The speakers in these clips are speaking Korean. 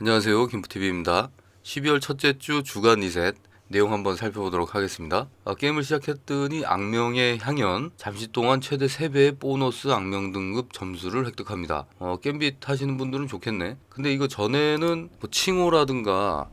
안녕하세요. 김프TV입니다. 12월 첫째 주 주간 리셋 내용 한번 살펴보도록 하겠습니다. 아, 게임을 시작했더니 악명의 향연 잠시 동안 최대 3배의 보너스 악명 등급 점수를 획득합니다. 어, 겜빗 하시는 분들은 좋겠네. 근데 이거 전에는 뭐 칭호라든가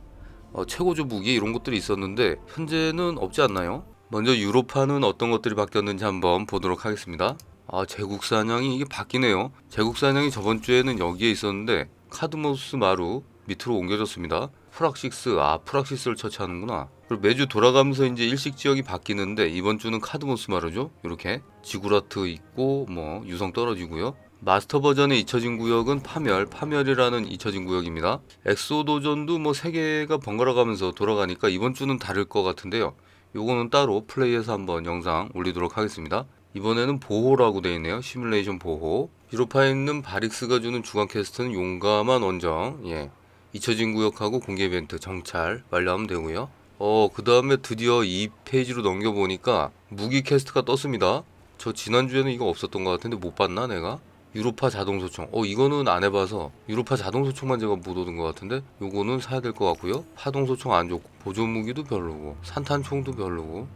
어, 최고조 무기 이런 것들이 있었는데 현재는 없지 않나요? 먼저 유로파는 어떤 것들이 바뀌었는지 한번 보도록 하겠습니다. 아, 제국 사냥이 이게 바뀌네요. 제국 사냥이 저번 주에는 여기에 있었는데 카드모스 마루 밑으로 옮겨졌습니다. 프락식스, 아 프락식스를 처치하는구나. 그리고 매주 돌아가면서 이제 일식 지역이 바뀌는데 이번 주는 카드모스 마루죠. 이렇게 지구라트 있고 뭐 유성 떨어지고요. 마스터 버전의 잊혀진 구역은 파멸, 파멸이라는 잊혀진 구역입니다. 엑소 도전도 뭐 세 개가 번갈아 가면서 돌아가니까 이번 주는 다를 것 같은데요. 요거는 따로 플레이해서 한번 영상 올리도록 하겠습니다. 이번에는 보호라고 되어 있네요. 시뮬레이션 보호. 유로파에 있는 바릭스가 주는 주간 퀘스트는 용감한 원정. 예. 잊혀진 구역하고 공개 이벤트 정찰 완료하면 되고요. 어, 그 다음에 드디어 2페이지로 넘겨보니까 무기 퀘스트가 떴습니다. 저 지난주에는 이거 없었던 것 같은데 못 봤나 내가? 유로파 자동 소총. 어, 이거는 안 해봐서 유로파 자동 소총만 제가 못 얻은 것 같은데 요거는 사야 될 것 같고요. 파동 소총 안 좋고 보조 무기도 별로고 산탄총도 별로고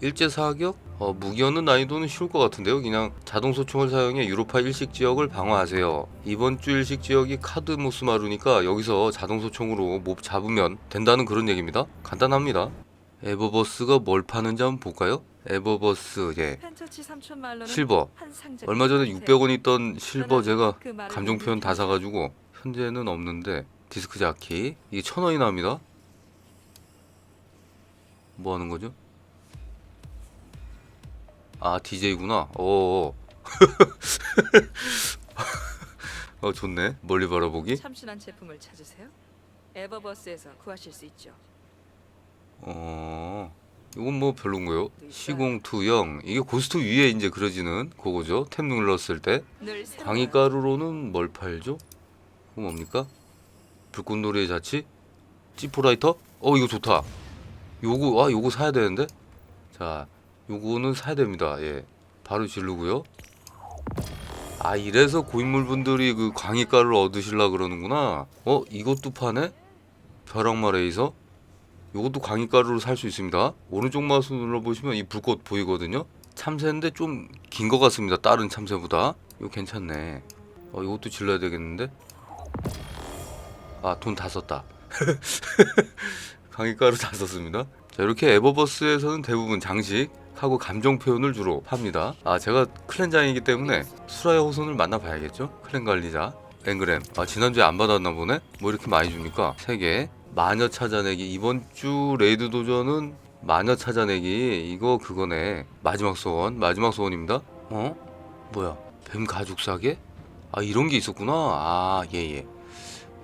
일제 사격? 어, 무기였는 난이도는 쉬울 것 같은데요. 그냥 자동 소총을 사용해 유로파 일식 지역을 방어하세요. 이번 주 일식 지역이 카드 모스마루니까 여기서 자동 소총으로 몹 잡으면 된다는 그런 얘기입니다. 간단합니다. 에버버스가 뭘 파는지 한번 볼까요? 에버버스, 예. 실버. 얼마 전에 600원 있던 실버 제가 감정 표현 다 사가지고 현재는 없는데 디스크 자키 이게 천 원이나 합니다. 뭐 하는 거죠? 아 DJ구나. 어. 어 좋네. 멀리 바라보기. 참신한 제품을 찾으세요? 에버버스에서 구하실 수 있죠. 어. 이건 뭐 별론 거요. 시공 투영 이게 고스트 위에 이제 그려지는 그거죠. 탭 눌렀을 때 늘 새로워요. 광희 가루로는 뭘 팔죠? 그거 뭡니까? 불꽃놀이의 자치? 지프라이터? 어 이거 좋다. 요거 아 요거 사야 되는데. 자, 요거는 사야 됩니다. 예. 바로 지르고요. 아 이래서 고인물분들이 그 광희가루를 얻으실라 그러는구나. 어 이것도 파네? 벼락마 레이서? 요것도 광희가루로 살 수 있습니다. 오른쪽 마우스 눌러보시면 이 불꽃 보이거든요. 참새인데 좀 긴 것 같습니다. 다른 참새보다. 이거 괜찮네. 어, 이것도 질러야 되겠는데? 아, 돈 다 썼다. 강의가루 다 썼습니다. 자, 이렇게 에버버스에서는 대부분 장식 하고 감정 표현을 주로 팝니다. 아, 제가 클렌장이기 때문에 수라의 호선을 만나봐야겠죠? 클렌 관리자. 앵그램. 아, 지난주에 안 받았나 보네? 뭐 이렇게 많이 줍니까? 3개. 마녀 찾아내기. 이번 주 레이드 도전은 마녀 찾아내기. 이거 그거네. 마지막 소원. 마지막 소원입니다. 어? 뭐야? 뱀 가죽 사게? 아 이런 게 있었구나. 아 예예.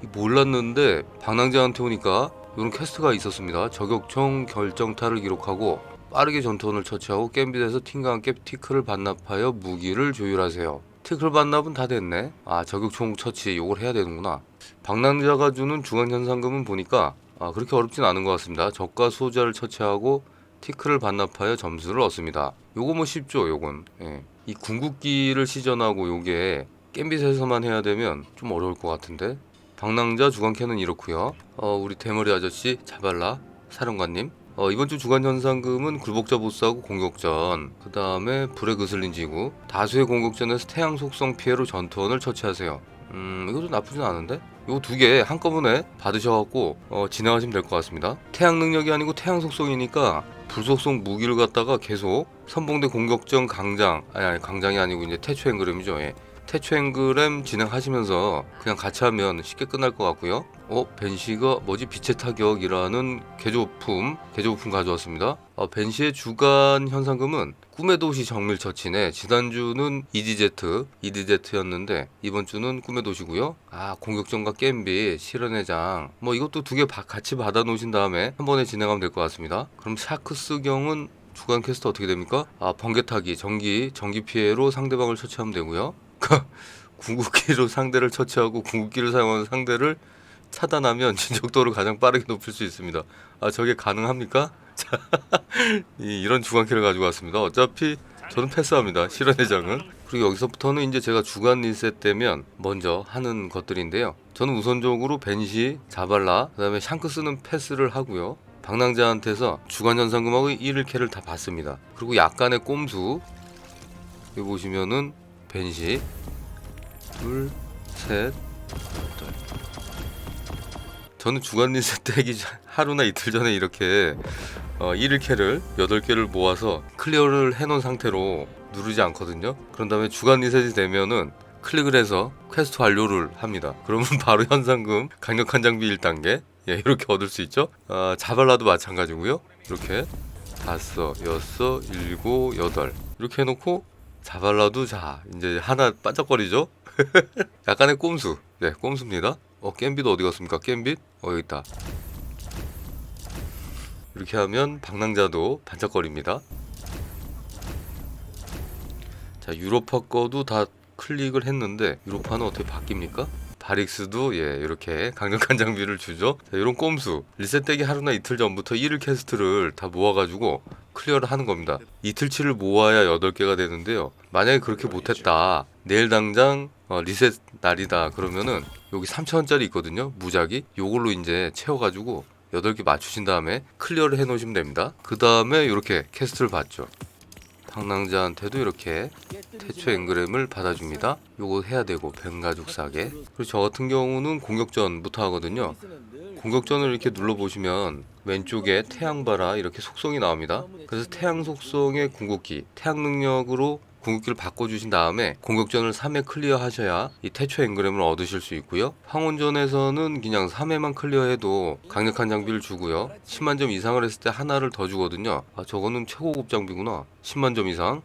이 몰랐는데 방랑자한테 오니까 이런 퀘스트가 있었습니다. 저격총 결정타를 기록하고 빠르게 전투원을 처치하고 겜빗에서 팀과 함께 티크를 반납하여 무기를 조율하세요. 티크를 반납은 다 됐네. 아 저격총 처치 요걸 해야 되는구나. 방랑자가 주는 중앙 현상금은 보니까 아 그렇게 어렵진 않은 것 같습니다. 적과 수호자를 처치하고 티크를 반납하여 점수를 얻습니다. 요거 뭐 쉽죠, 요건. 예. 이 궁극기를 시전하고 요게 겜빗에서만 해야 되면 좀 어려울 것 같은데. 방랑자 주간캐는 이렇고요. 어, 우리 대머리 아저씨 자발라 사령관님. 어, 이번 주 주간 현상금은 굴복자 보스하고 공격전, 그 다음에 불의 그슬린 지구, 다수의 공격전에서 태양 속성 피해로 전투원을 처치하세요. 음, 이것도 나쁘진 않은데? 이거 두개 한꺼번에 받으셔갖고 어, 진행하시면 될 것 같습니다. 태양 능력이 아니고 태양 속성이니까 불속성 무기를 갖다가 계속 선봉대 공격전 강장, 아니, 아니 강장이 아니고 이제 태초 앵그램이죠. 예. 태초 앵그램 진행하시면서 그냥 같이 하면 쉽게 끝날 것 같고요. 어, 벤시가 뭐지? 빛의 타격이라는 개조품, 개조품 가져왔습니다. 어, 벤시의 주간 현상금은 꿈의 도시 정밀 처치네. 지난주는 EDZ, EDZ였는데 이번 주는 꿈의 도시고요. 아, 공격전과 겜비, 실현의 장. 뭐 이것도 두 개 같이 받아 놓으신 다음에 한 번에 진행하면 될 것 같습니다. 그럼 샤크스 경은 주간 퀘스트 어떻게 됩니까? 아, 번개 타기, 전기, 전기 피해로 상대방을 처치하면 되고요. 궁극기로 상대를 처치하고 궁극기를 사용하는 상대를 차단하면 진적도를 가장 빠르게 높일 수 있습니다. 아 저게 가능합니까? 자, 이- 이런 주간키를 가지고 왔습니다. 어차피 저는 패스합니다. 실현의 장은 그리고 여기서부터는 이제 제가 주간 리셋 되면 먼저 하는 것들인데요. 저는 우선적으로 벤시, 자발라, 그 다음에 샹크스는 패스를 하고요. 방랑자한테서 주간 현상금하고 1일캐를 다 받습니다. 그리고 약간의 꼼수 여기 보시면은 벤시 둘, 셋, 넷. 저는 주간 리셋 되기 전- 하루나 이틀 전에 이렇게 어, 1일캐를 8개를 모아서 클리어를 해놓은 상태로 누르지 않거든요. 그런 다음에 주간 리셋이 되면은 클릭을 해서 퀘스트 완료를 합니다. 그러면 바로 현상금 강력한 장비 1단계 예, 이렇게 얻을 수 있죠. 아, 자발라도 마찬가지고요. 이렇게 다섯, 여섯, 일곱, 여덟 이렇게 해놓고 자발라도 자 이제 하나 반짝거리죠. 약간의 꼼수. 네, 꼼수입니다. 어, 겜빗 어디 갔습니까? 겜빗? 어, 여기 있다. 이렇게 하면 방랑자도 반짝거립니다. 자, 유로파 거도 다 클릭을 했는데 유로파는 어떻게 바뀝니까? 바릭스도 예 이렇게 강력한 장비를 주죠. 자, 이런 꼼수 리셋되기 하루나 이틀 전부터 1일 캐스트를 다 모아가지고 클리어를 하는 겁니다. 이틀치를 모아야 8개가 되는데요. 만약에 그렇게 못했다. 내일 당장 어, 리셋 날이다. 그러면은 여기 3,000원짜리 있거든요. 무작위. 요걸로 이제 채워가지고 8개 맞추신 다음에 클리어를 해 놓으시면 됩니다. 그 다음에 이렇게 캐스트를 받죠. 방랑자한테도 이렇게 태초 앵그램을 받아줍니다. 요거 해야 되고 뱀가죽 싸게. 그리고 저 같은 경우는 공격전부터 하거든요. 공격전을 이렇게 눌러보시면 왼쪽에 태양바라 이렇게 속성이 나옵니다. 그래서 태양 속성의 궁극기, 태양 능력으로 궁극기를 바꿔주신 다음에 공격전을 3회 클리어 하셔야 이 태초 앵그램을 얻으실 수 있고요. 황혼전에서는 그냥 3회만 클리어해도 강력한 장비를 주고요. 10만 점 이상을 했을 때 하나를 더 주거든요. 아 저거는 최고급 장비구나. 10만 점 이상.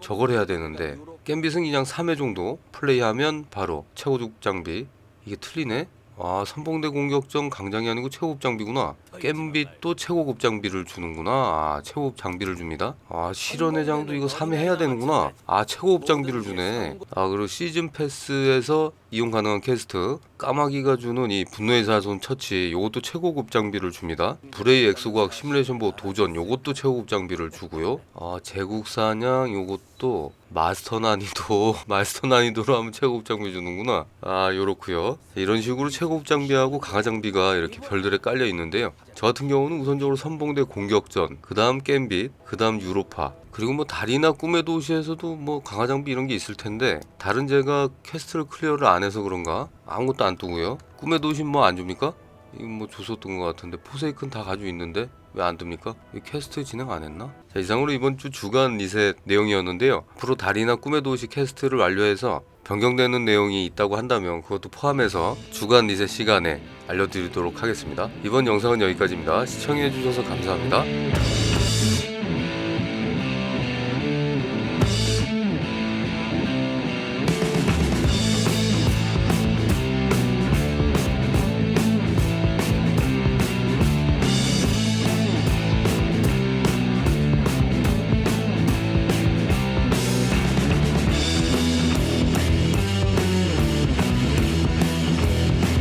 저걸 해야 되는데 겜빗은 그냥 3회 정도 플레이하면 바로 최고급 장비 이게 틀리네 아 선봉대 공격전 강장이 아니고 최고급 장비구나. 겜빗도 최고급 장비를 주는구나. 아 최고급 장비를 줍니다. 아 실현회장도 이거 3회 해야 되는구나. 아 최고급 장비를 주네. 아 그리고 시즌 패스에서 이용 가능한 퀘스트. 까마귀가 주는 이 분노의 사손 처치 요것도 최고급 장비를 줍니다. 브레이 엑소과학 시뮬레이션 보 도전 요것도 최고급 장비를 주고요. 아 제국 사냥 요것도 마스터 난이도 마스터 난이도로 하면 최고급 장비 주는구나. 아 요렇고요. 이런 식으로 최고급 장비하고 강화 장비가 이렇게 별들에 깔려 있는데요 저 같은 경우는 우선적으로 선봉대 공격전 그 다음 겜빗 그 다음 유로파 그리고 뭐 달이나 꿈의 도시에서도 뭐 강화 장비 이런 게 있을 텐데 다른 제가 퀘스트를 클리어를 안 해서 그런가 아무것도 안 뜨고요 꿈의 도시 뭐 안 줍니까? 이건 뭐 줬었던 것 같은데 포세이큰 다 가지고 있는데 왜안 뜹니까? 이 퀘스트 진행 안 했나? 자 이상으로 이번 주 주간 리셋 내용이었는데요 앞으로 달이나 꿈의 도시 퀘스트를 완료해서 변경되는 내용이 있다고 한다면 그것도 포함해서 주간 리셋 시간에 알려드리도록 하겠습니다. 이번 영상은 여기까지입니다. 시청해주셔서 감사합니다